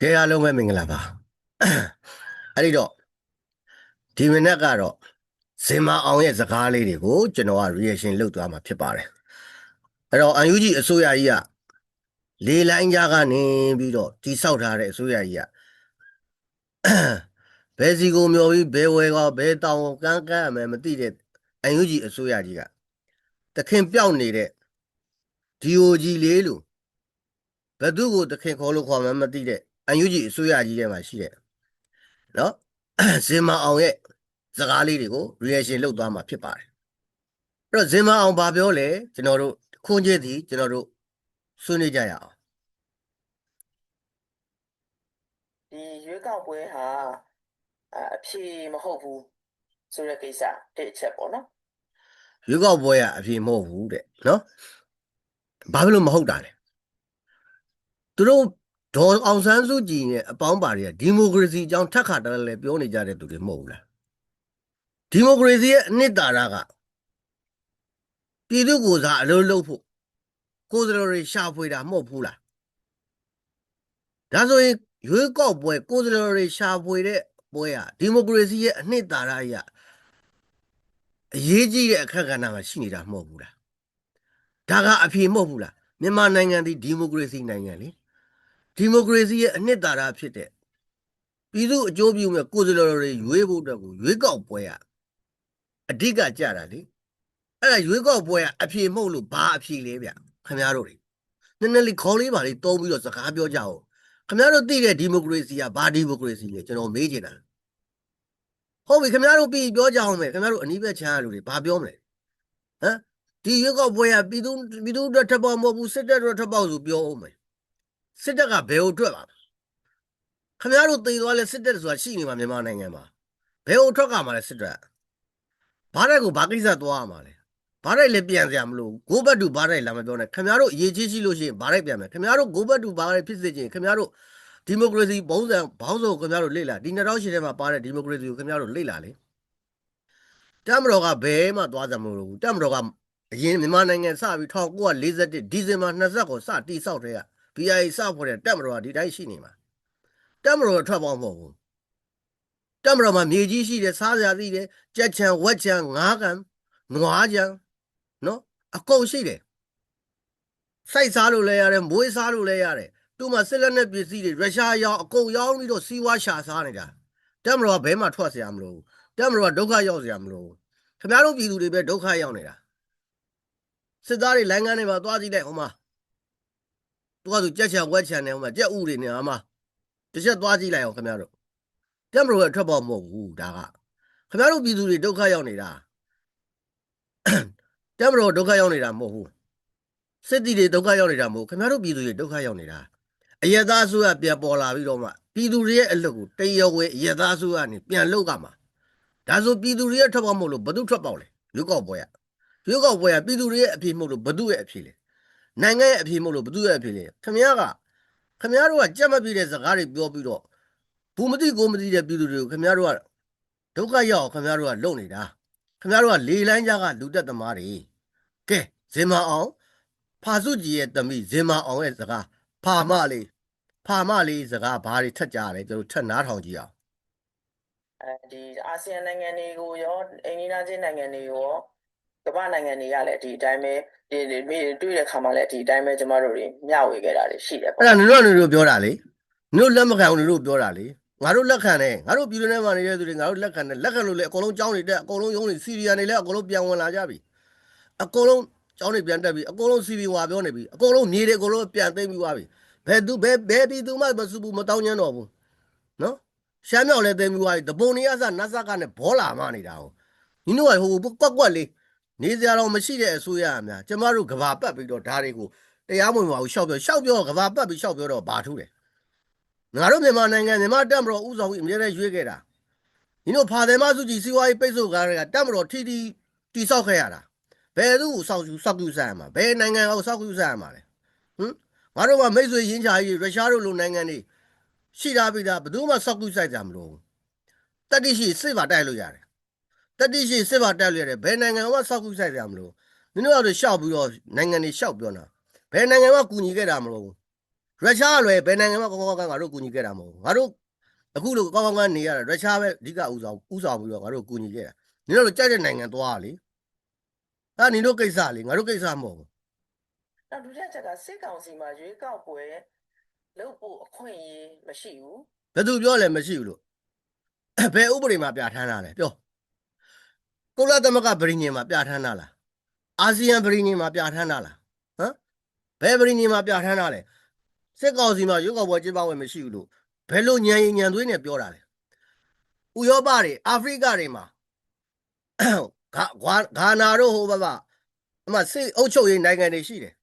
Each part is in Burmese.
ကဲအားလုံးပဲမင်္ဂလာပါအဲ့ဒီတော့ဒီမနေ့ကတော့ဇင်မအောင်ရဲ့စကားလေးတွေကိုကျွန်တော်က reaction လုပ်သွားမှာဖြစ်ပါတယ်အဲ့တော့အန်ယူဂျီအစိုးရကြီးကလေလိုင်းကြားကနေပြီးတော့တိဆောက်ထားတဲ့အစိုးရကြီးကဘယ်စီကိုမျောပြီးဘယ်ဝဲကဘယ်တောင်ကိုကန်းကန်းအမယ်မသိတဲ့အန်ယူဂျီအစိုးရကြီးကတခင်ပြောက်နေတဲ့ DOG လေးလို့ဘယ်သူကိုတခင်ခေါ်လို့ခေါ်မှန်းမသိတဲ့ အန်ယူဂျီအစိုးရကြီးထဲမှာရှိတဲ့နော်ဇင်မအောင်ရဲ့စကားလေးတွေကို reaction လုပ်သွားမှာဖြစ်ပါတယ်အဲ့တော့ဇင်မအောင်ဘာပြောလဲကျွန်တော်တို့ခွန်ကျစ်သည်ကျွန်တော်တို့ဆွေးနွေးကြရအောင်ဒီရွေးကောက်ပွဲဟာအအဖြေမဟုတ်ဘူးဆိုတဲ့ကိစ္စတစ်အချက်ပေါ့နော်ရွေးကောက်ပွဲကအပြေမဟုတ်ဘူးတဲ့နော်ဘာဖြစ်လို့မဟုတ်တာလဲသူတို့ ဒေါ်အောင်ဆန်းစုကြည်နဲ့အပေါင်းပါတွေကဒီမိုကရေစီအကြောင်းထက်ခါတလဲလဲပြောနေကြတဲ့သူတွေမဟုတ်ဘူးလားဒီမိုကရေစီရဲ့အနှစ်သာရကပြည်သူကိုယ်စားအလုပ်လုပ်ဖို့ကိုယ်စားလှယ်တွေရှာဖွေတာမဟုတ်ဘူးလားဒါဆိုရင်ရွေးကောက်ပွဲကိုယ်စားလှယ်တွေရှာဖွေတဲ့ပွဲဟာဒီမိုကရေစီရဲ့အနှစ်သာရအရအရေးကြီးတဲ့အခက်ကဏ္ဍမှာရှိနေတာမဟုတ်ဘူးလားဒါကအဖြေမဟုတ်ဘူးလားမြန်မာနိုင်ငံဒီဒီမိုကရေစီနိုင်ငံလေ ဒီမိုကရေစီရဲ့အနှစ်သာရဖြစ်တဲ့ပြည်သူအကျိုးပြုမဲ့ကိုယ်စားလှယ်တွေရွေးဖို့အတွက်ကိုရွေးကောက်ပွဲကအဓိကကြတာလေအဲ့ဒါရွေးကောက်ပွဲကအဖြေမဟုတ်လို့ဘာအဖြေလဲဗျခင်ဗျားတို့တွေနည်းနည်းလေးခေါ်လေးပါလေးတုံးပြီးတော့စကားပြောကြအောင်ခင်ဗျားတို့သိတဲ့ဒီမိုကရေစီကဘာဒီမိုကရေစီလဲကျွန်တော်မေးချင်တာဟုတ်ပြီခင်ဗျားတို့ပြီးပြောကြအောင်မယ်ခင်ဗျားတို့အနီးဘက်ချမ်းရလူတွေဘာပြောမလဲဟမ်ဒီရွေးကောက်ပွဲကပြည်သူပြည်သူအတွက်ထပ်ပေါက်မဟုတ်ဘူးစစ်တပ်အတွက်ထပ်ပေါက်ဆိုပြောအောင်မယ် စစ်တပ်ကဘယ်ကိုထွက်ပါလဲခင်ဗျားတို့သိသွားလဲစစ်တပ်ဆိုတာရှိနေမှာမြန်မာနိုင်ငံမှာဘယ်ကိုထွက်ကမှာလဲစစ်တပ်ဘာတဲ့ကိုဘာကိစ္စသွားရမှာလဲဘာတဲ့လည်းပြန်စရာမလိုဘူးဂိုးဘတ်တူဘာတဲ့လာမပြောနဲ့ခင်ဗျားတို့အရေးကြီးရှိလို့ရှိရင်ဘာတဲ့ပြန်မယ်ခင်ဗျားတို့ဂိုးဘတ်တူဘာတဲ့ဖြစ်စေချင်ခင်ဗျားတို့ဒီမိုကရေစီဘုံစံဘောင်းစုံခင်ဗျားတို့လေ့လာဒီ2008ထဲမှာပါတဲ့ဒီမိုကရေစီကိုခင်ဗျားတို့လေ့လာလေတမ်မတော်ကဘယ်မှသွားစမလို့ဘူးတမ်မတော်ကအရင်မြန်မာနိုင်ငံစပြီး1941ဒီဇင်ဘာ20ကိုစတိဆောက်တဲ့က BIA စဖို့တဲ့တက်မတော်ကဒီတိုင်းရှိနေမှာတက်မတော်ထွက်ပေါင်းမဟုတ်ဘူးတက်မတော်မှာမြေကြီးရှိတယ်စားစရာသိတယ်ကြက်ချံဝက်ချံငါးကန်နွားချံနော်အကုန်ရှိတယ်စိုက်စားလို့လဲရတယ်မွေးစားလို့လဲရတယ်သူ့မှာစစ်လက်နဲ့ပစ္စည်းတွေရုရှားရောင်းအကုန်ရောင်းပြီးတော့စီးဝါရှာစားနေတာတက်မတော်ကဘဲမှထွက်စရာမလိုဘူးတက်မတော်ကဒုက္ခရောက်စရာမလိုဘူးခင်ဗျားတို့ပြည်သူတွေပဲဒုက္ခရောက်နေတာစစ်သားတွေလိုင်းကမ်းတွေမှာသွားကြည့်လိုက်ဟိုမှာ သူကသူကြက်ချံဝက်ချံနေဟိုမှာကြက်ဥတွေနေဟိုမှာတစ်ချက်သွားကြည့်လိုက်အောင်ခင်ဗျားတို့တမ်မတော်ကထွက်ပေါ်မဟုတ်ဘူးဒါကခင်ဗျားတို့ပြည်သူတွေဒုက္ခရောက်နေတာတမ်မတော်ဒုက္ခရောက်နေတာမဟုတ်ဘူးစစ်တီတွေဒုက္ခရောက်နေတာမဟုတ်ခင်ဗျားတို့ပြည်သူတွေဒုက္ခရောက်နေတာအယက်သားဆိုရပြန်ပေါ်လာပြီးတော့မှပြည်သူတွေရဲ့အလုပ်ကိုတရဝဲအယက်သားဆိုရနေပြန်လုတ်ကမှာဒါဆိုပြည်သူတွေရဲ့ထွက်ပေါ်မဟုတ်လို့ဘသူထွက်ပေါက်လဲရွေးကောက်ပွဲကရွေးကောက်ပွဲကပြည်သူတွေရဲ့အဖြေမဟုတ်လို့ဘသူရဲ့အဖြေလဲ နိုင်ငံရဲ့အဖြေမဟုတ်လို့ဘသူရဲ့အဖြေလဲခင်ဗျားကခင်ဗျားတို့ကကြက်မပြည့်တဲ့စကားတွေပြောပြီးတော့ဘူးမသိကိုမသိတဲ့ပြည်သူတွေကိုခင်ဗျားတို့ကဒုက္ခရောက်အောင်ခင်ဗျားတို့ကလုံနေတာခင်ဗျားတို့ကလေလိုင်းကြားကလူတက်သမားတွေကဲဇင်မအောင်ဖာစုကြည်ရဲ့တမိဇင်မအောင်ရဲ့စကားဖာမလေးဖာမလေးစကားဘာတွေထက်ကြလဲကျွန်တော်ထက်နားထောင်ကြည့်အောင်အဲဒီအာဆီယံနိုင်ငံတွေကိုရောအိန္ဒိယချင်းနိုင်ငံတွေရော ကမ္ဘာနိုင်ငံတွေကလည်းဒီအတိုင်းပဲဒီဒီမိတွေ့တဲ့ခါမှလည်းဒီအတိုင်းပဲကျမတို့တွေမျှဝေခဲ့တာတွေရှိတယ်ပေါ့အဲ့ဒါနင်တို့ကနင်တို့ပြောတာလေနင်တို့လက်မခံဘူးနင်တို့ပြောတာလေငါတို့လက်ခံတယ်ငါတို့ပြည်တွင်းထဲမှာနေတဲ့သူတွေငါတို့လက်ခံတယ်လက်ခံလို့လေအကုန်လုံးကြောင်းတွေတက်အကုန်လုံးရုံးတွေစီရီယာတွေလည်းအကုန်လုံးပြန်ဝင်လာကြပြီအကုန်လုံးကြောင်းတွေပြန်တက်ပြီအကုန်လုံးစီရီဝါပြောနေပြီအကုန်လုံးမြေတွေအကုန်လုံးပြန်သိမ်းပြီးသွားပြီဘယ်သူဘယ်ဘယ်ပြည်သူမှမစုဘူးမတောင်းညမ်းတော့ဘူးနော်ရှမ်းမြောက်လည်းသိမ်းပြီးသွားပြီတပုံနေရစနတ်စကနဲ့ဘောလာမနေတာကိုနင်တို့ကဟိုကွက်ကွက်လေး နေစရာတော့မရှိတဲ့အစိုးရအများကျမတို့ကဘာပတ်ပြီးတော့ဓာတ်တွေကိုတရားမဝင်ပါဘူးရှောက်ပြောရှောက်ပြောကဘာပတ်ပြီးရှောက်ပြောတော့ဘာထူးတယ်ငါတို့မြန်မာနိုင်ငံမြန်မာတက်မတော်ဥဆောင်ပြီးအမြဲတမ်းရွေးခဲ့တာညီတို့ဖာတယ်မစုကြည်စီဝါရေးပိတ်ဆို့ကားတွေကတက်မတော်ထီထီတိဆောက်ခဲ့ရတာဘယ်သူ့ကိုစောက်ယူစောက်ယူဆိုင်ရမှာဘယ်နိုင်ငံကိုစောက်ယူဆိုင်ရမှာလဲဟမ်ငါတို့ကမိတ်ဆွေရင်းချာကြီးရုရှားတို့လိုနိုင်ငံတွေရှိတာပြီးသားဘယ်သူမှစောက်ယူဆိုင်ကြမလို့တတိရှိစစ်ပါတိုက်လို့ရတယ် တတိရှိစစ်ပါတိုက်လို့ရတယ်ဘယ်နိုင်ငံမှစောက်ယူဆိုင်ကြမလို့ညီတို့ကတော့ရှောက်ပြီးတော့နိုင်ငံတွေရှောက်ပြောတာဘယ်နိုင်ငံမှကူညီခဲ့တာမလို့ရုရှားကလည်းဘယ်နိုင်ငံမှာကောင်းကောင်းကန်းငါတို့ကူညီခဲ့တာမဟုတ်ဘူးငါတို့အခုလိုကောင်းကောင်းကန်းနေရတာရုရှားပဲအဓိကဥဆောင်ဥဆောင်ပြီးတော့ငါတို့ကူညီခဲ့တာနင်တို့ကြိုက်တဲ့နိုင်ငံသွားလေအဲ့နင်တို့ကိစ္စလေငါတို့ကိစ္စမဟုတ်ဘူးနောက်ဒုတိယချက်ကစစ်ကောင်စီမှာရွေးကောက်ပွဲလုပ်ဖို့အခွင့်အရေးမရှိဘူးဘယ်သူပြောလဲမရှိဘူးလို့ဘယ်ဥပဒေမှာပြဋ္ဌာန်းတာလဲပြော ကုလသမဂ္ဂပြည်ညင်မှာပြဋ္ဌာန်းတာလားအာဆီယံပြည်ညင်မှာပြဋ္ဌာန်းတာလားဟမ်ဘယ်ပြည်ညင်မှာပြဋ္ဌာန်းတာလဲစစ်ကောင်စီမှာရုပ်ောက်ပွဲကျင်းပဝင်မရှိဘူးလို့ဘယ်လိုညံရင်ညံသွေးနဲ့ပြောတာလဲဥရောပတွေအာဖရိကတွေမှာဂါဂွာဂါနာတို့ဟိုဘက်ကအမစစ်အုပ်ချုပ်ရေးနိုင်ငံတွေရှိတယ်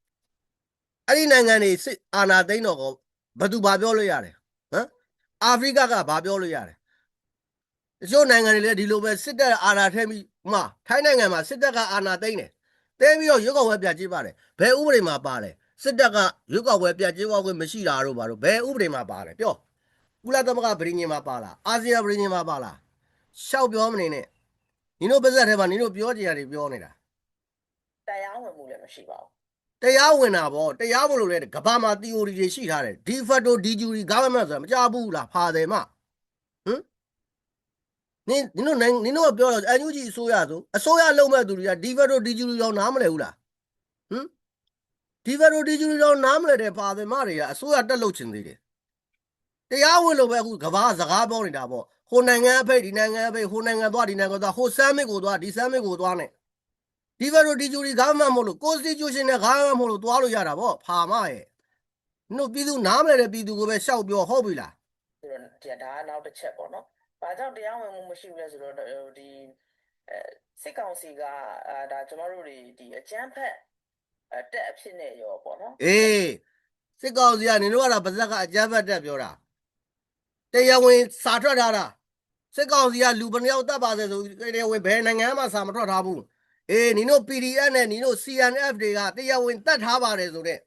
အဲ့ဒီနိုင်ငံတွေစစ်အာဏာသိမ်းတော့ကောဘယ်သူဘာပြောလို့ရတယ်ဟမ်အာဖရိကကဘာပြောလို့ရတယ် တချို့နိုင်ငံတွေလည်းဒီလိုပဲစစ်တပ်အာဏာထဲပြီးဥမာထိုင်းနိုင်ငံမှာစစ်တပ်ကအာဏာသိမ်းတယ်သိမ်းပြီးတော့ရွက်ကောက်ဝဲပြတ်ကြည့်ပါတယ်ဘယ်ဥပဒေမှာပါတယ်စစ်တပ်ကရွက်ကောက်ဝဲပြတ်ကြည့်ဝခွင့်မရှိတာတို့ဘာလို့ဘယ်ဥပဒေမှာပါတယ်ပြောကုလသမဂ္ဂပြည်ညင်မှာပါလားအာဆီယံပြည်ညင်မှာပါလားရှောက်ပြောမနေနဲ့နင်တို့ပါဇက်ထဲမှာနင်တို့ပြောကြရတယ်ပြောနေတာတရားဝင်မှုလည်းမရှိပါဘူးတရားဝင်တာဗောတရားဝင်လို့လေကဘာမှာ theory တွေရှိထားတယ် de facto de jure government ဆိုတာမကြဘူးလားဖာတယ်မဟမ် နင်နင်တို့နိုင်ငံနင်တို့ကပြောတော့အန်ယူဂျီအစိုးရဆိုအစိုးရလုံးမဲ့သူတွေက de facto de jure တော့နားမလဲဘူးလားဟမ် de facto de jure တော့နားမလဲတဲ့ဖာတယ်မတွေကအစိုးရတက်လို့ချင်သေးတယ်တရားဝင်လို့ပဲအခုကဘာစကားပြောနေတာဗောဟိုနိုင်ငံအဖိတ်ဒီနိုင်ငံအဖိတ်ဟိုနိုင်ငံသွားဒီနိုင်ငံသွားဟိုစမ်းမစ်ကိုသွားဒီစမ်းမစ်ကိုသွားနဲ့ဒီဘက်တို့ဒီဂျူရီဂါမန်မို့လို့ constitution နဲ့ဂါမန်မို့လို့တွားလို့ရတာဗောဖာမရဲ့တို့ပြည်သူနားမလဲတဲ့ပြည်သူကိုပဲရှောက်ပြောဟုတ်ပြီလားဆိုတော့ဒီဒါကနောက်တစ်ချက်ပေါ့နော်။ ဘာကြောင့်တရားဝင်မှုမရှိဘူးလဲဆိုတော့ဒီအဲစစ်ကောင်စီကအာဒါကျမတို့တွေဒီအကြမ်းဖက်အတက်အဖြစ်နဲ့ရောပေါ့နော်အေးစစ်ကောင်စီကနင်တို့ကတော့ပါဇက်ကအကြမ်းဖက်တက်ပြောတာတရားဝင်စာထွက်ထားတာစစ်ကောင်စီကလူဘယ်နှယောက်တပ်ပါစေဆိုတရားဝင်ဘယ်နိုင်ငံမှစာမထွက်ထားဘူးအေးနင်တို့ PDF နဲ့နင်တို့ CNF တွေကတရားဝင်တတ်ထားပါတယ်ဆိုတဲ့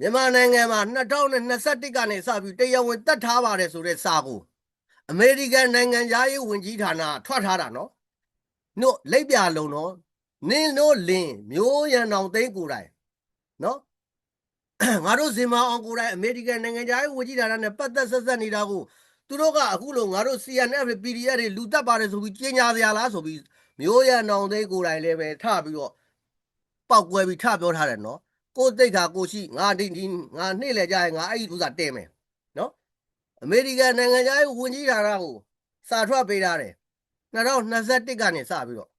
မြန်မာနိုင်ငံမှာ2021ကနေစပြီးတရားဝင်တတ်ထားပါတယ်ဆိုတဲ့စာကို အမေရိကန်နိုင်ငံသားရေးဝန်ကြီးဌာနကထွက်ထားတာနော်နို့လက်ပြလုံးနော်နင်းတို့လင်းမျိုးရန်အောင်သိန်းကိုယ်တိုင်နော်ငါတို့ဇင်မာအောင်ကိုယ်တိုင်အမေရိကန်နိုင်ငံသားရေးဝန်ကြီးဌာနနဲ့ပတ်သက်ဆက်ဆက်နေတာကိုသူတို့ကအခုလိုငါတို့ CNF တွေ PDF တွေလူတက်ပါတယ်ဆိုပြီးကြီးညာစရာလားဆိုပြီးမျိုးရန်အောင်သိန်းကိုယ်တိုင်လည်းပဲထပြီးတော့ပောက်ကွဲပြီးထပြောထားတယ်နော်ကိုယ်သိက္ခာကိုရှိငါဒီဒီငါနှိမ့်လေကြရင်ငါအဲ့ဒီဥစ္စာတဲ့မယ်နော် အမေရိကန်နိုင်ငံသားရေးဝန်ကြီးဌာနကိုစာထွက်ပေးထားတယ်2021ကနေစပြီးတော့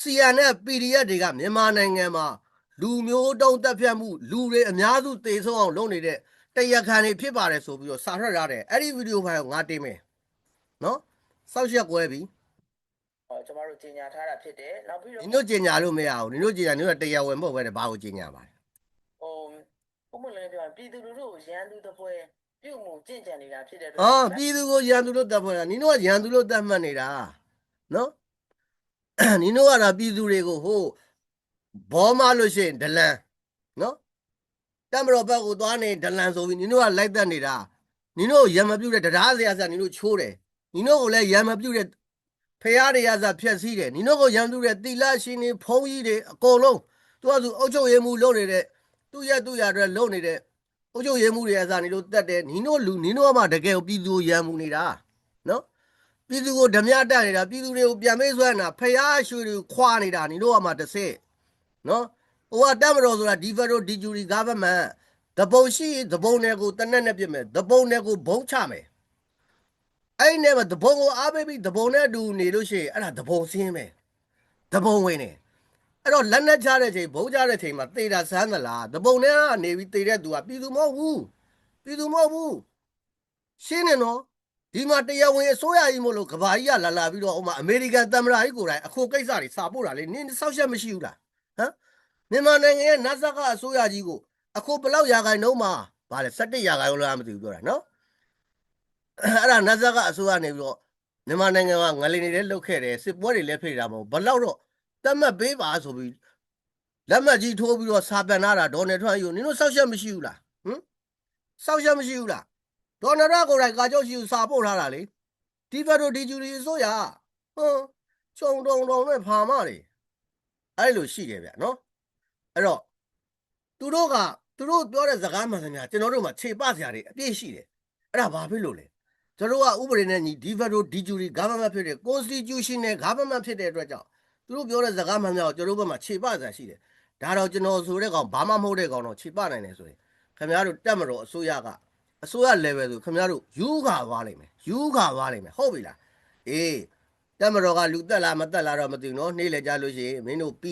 CN နဲ့ PDF တွေကမြန်မာနိုင်ငံမှာလူမျိုးတုံးတက်ဖြတ်မှုလူတွေအများစုတေဆုံးအောင်လုပ်နေတဲ့တရားခံတွေဖြစ်ပါတယ်ဆိုပြီးတော့စာထွက်ရတယ်အဲ့ဒီဗီဒီယိုဖိုင်ကိုငါတင်မယ်နော်စောက်ရက်ကွဲပြီ။ဟောကျမတို့ကြီးညာထားတာဖြစ်တယ်။နောက်ပြီးတော့နင်တို့ကြင်ညာလို့မရဘူးနင်တို့ကြင်ညာနင်တို့ကတရားဝင်မဟုတ်ပဲတဲ့ဘာကိုကြင်ညာပါလဲဟို ဘုမလည်းပြောရင်ပြည်သူလူထုကိုရန်သူတစ်ပွဲပြုတ်မှုကြင့်ကြံနေတာဖြစ်တဲ့အတွက်အော်ပြည်သူကိုရန်သူလို့တတ်ဖွဲ့တာနင်တို့ကရန်သူလို့တတ်မှတ်နေတာနော်နင်တို့ကတော့ပြည်သူတွေကိုဟိုဘောမလို့ရှိရင်ဒလန်နော်တမတော်ဘက်ကိုသွားနေဒလန်ဆိုပြီးနင်တို့ကလိုက်သက်နေတာနင်တို့ရံမပြုတ်တဲ့တရားစရာစနင်တို့ချိုးတယ်နင်တို့ကိုလည်းရံမပြုတ်တဲ့ဖရားတွေရစဖြက်စီးတယ်နင်တို့ကိုရံပြုတ်တဲ့တီလာရှင်တွေဖုံးကြီးတွေအကုန်လုံးသူကသူအုတ်ချုပ်ရည်မှုလုပ်နေတဲ့ သူ့ရဲ့သူ့ရအတွက်လုပ်နေတဲ့အုတ်ချုပ်ရည်မှုတွေအစားနင်တို့တက်တယ်နင်တို့လူနင်တို့ကမှတကယ်ကိုပြည်သူကိုရံမှုနေတာနော်ပြည်သူကိုဓမြတက်နေတာပြည်သူတွေကိုပြန်မေးဆွဲနေတာဖျားရွှေတွေကိုခွာနေတာနေတော့အမှတစ်ဆင့်နော်ဟိုကတက်မတော်ဆိုတာဒီဖက်တို့ဒီဂျူရီဂါဗမန်တပုံရှိရင်တပုံတွေကိုတနက်နဲ့ပြစ်မယ်တပုံတွေကိုဘုံချမယ်အဲ့ဒီနဲ့မှာတပုံကိုအားပေးပြီးတပုံနဲ့အတူနေလို့ရှိရင်အဲ့ဒါတပုံစင်းပဲတပုံဝင်နေ အဲ့တော့လက်နဲ့ချတဲ့ချိန်ဘုံချတဲ့ချိန်မှာတေတာဆန်းသလားတပုံနဲ့ကနေပြီးတေတဲ့သူကပြည်သူမဟုတ်ဘူးပြည်သူမဟုတ်ဘူးရှင်းနေနော်ဒီမှာတရားဝင်အစိုးရကြီးမို့လို့ကဘာကြီးကလာလာပြီးတော့ဟိုမှာအမေရိကန်သမ္မတကြီးကိုယ်တိုင်အခုကိစ္စတွေစာပို့တာလေနင်းဆောက်ရှက်မရှိဘူးလားဟမ်မြန်မာနိုင်ငံရဲ့နတ်ဆတ်ကအစိုးရကြီးကိုအခုဘယ်လောက်ရာခိုင်နှုန်းမှာဗါလဲ17ရာခိုင်နှုန်းလားမသိဘူးပြောတာနော်အဲ့ဒါနတ်ဆတ်ကအစိုးရနေပြီးတော့မြန်မာနိုင်ငံကငလင်တွေလည်းလုတ်ခဲ့တယ်စစ်ပွဲတွေလည်းဖိတာမဟုတ်ဘယ်လောက်တော့ တတ်မှတ်ပေးပါဆိုပြီးလက်မှတ်ကြီးထိုးပြီးတော့စာပြန်လာတာဒေါ်နယ်ထရန့်ယူနင်တို့ဆောက်ရှက်မရှိဘူးလားဟမ်ဆောက်ရှက်မရှိဘူးလားဒေါ်နရကိုယ်တိုင်ကာကြောက်ရှိကိုစာပို့ထားတာလေဒီဘက်တို့ဒီဂျူရီအစိုးရဟွန်းချုံတုံတုံနဲ့ဖာမတွေအဲ့လိုရှိတယ်ဗျနော်အဲ့တော့သူတို့ကသူတို့ပြောတဲ့စကားမှန်သမျှကျွန်တော်တို့မှာခြေပစရာတွေအပြည့်ရှိတယ်အဲ့ဒါဘာဖြစ်လို့လဲကျွန်တော်တို့ကဥပဒေနဲ့ညီဒီဖက်ဒရယ်ဒီဂျူရီ government ဖြစ်တဲ့ constitutional government ဖြစ်တဲ့အတွက်ကြောင့် သူတို့ပြောတဲ့စကားမှန်များကိုကျွန်တော်တို့ဘက်မှာခြေပစရာရှိတယ်ဒါတော့ကျွန်တော်ဆိုတဲ့ကောင်ဘာမှမဟုတ်တဲ့ကောင်တော့ခြေပနိုင်တယ်ဆိုရင်ခင်ဗျားတို့တက်မတော်အစိုးရကအစိုးရ level ဆိုခင်ဗျားတို့ယူခါသွားလိမ့်မယ်ယူခါသွားလိမ့်မယ်ဟုတ်ပြီလားအေးတက်မတော်ကလူတက်လားမတက်လားတော့မသိဘူးနော်နေ့လေကြလို့ရှိရင်မင်းတို့ P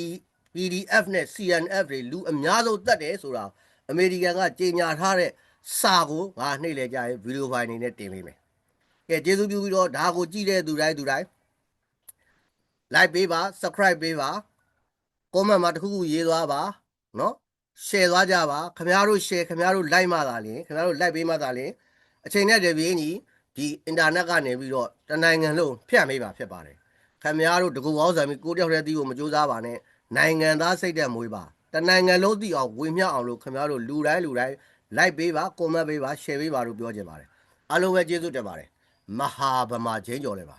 PDF နဲ့ CNF တွေလူအများဆုံးတက်တယ်ဆိုတာအမေရိကန်ကကြေညာထားတဲ့စာကိုငါနှိမ့်လေကြရင်ဗီဒီယိုဖိုင်အနေနဲ့တင်ပေးမယ်။ကဲကျေးဇူးပြုပြီးတော့ဒါကိုကြည့်တဲ့သူတိုင်းသူတိုင်း like ပေးပါ subscribe ပေးပါ comment မှာတစ်ခုခုရေးသွားပါနော် share သွားကြပါခင်ဗျားတို့ share ခင်ဗျားတို့ like မှသာလျှင်ခင်ဗျားတို့ like ပေးမှသာလျှင်အချိန်နဲ့တပြေးညီဒီ internet ကနေပြီးတော့တနိုင်ငံလုံးဖြန့်ပေးပါဖြစ်ပါတယ်ခင်ဗျားတို့တကူအောင်ဆံပြီးကိုတယောက်တည်းတီးဖို့မကြိုးစားပါနဲ့နိုင်ငံသားစိတ်သက်မွေးပါတနိုင်ငံလုံးတည်အောင်ဝေမျှအောင်လို့ခင်ဗျားတို့လူတိုင်းလူတိုင်း like ပေးပါ comment ပေးပါ share ပေးပါလို့ပြောချင်ပါတယ်အားလုံးပဲကျေးဇူးတင်ပါတယ်မဟာဗမာချင်းကြော်လည်းပါ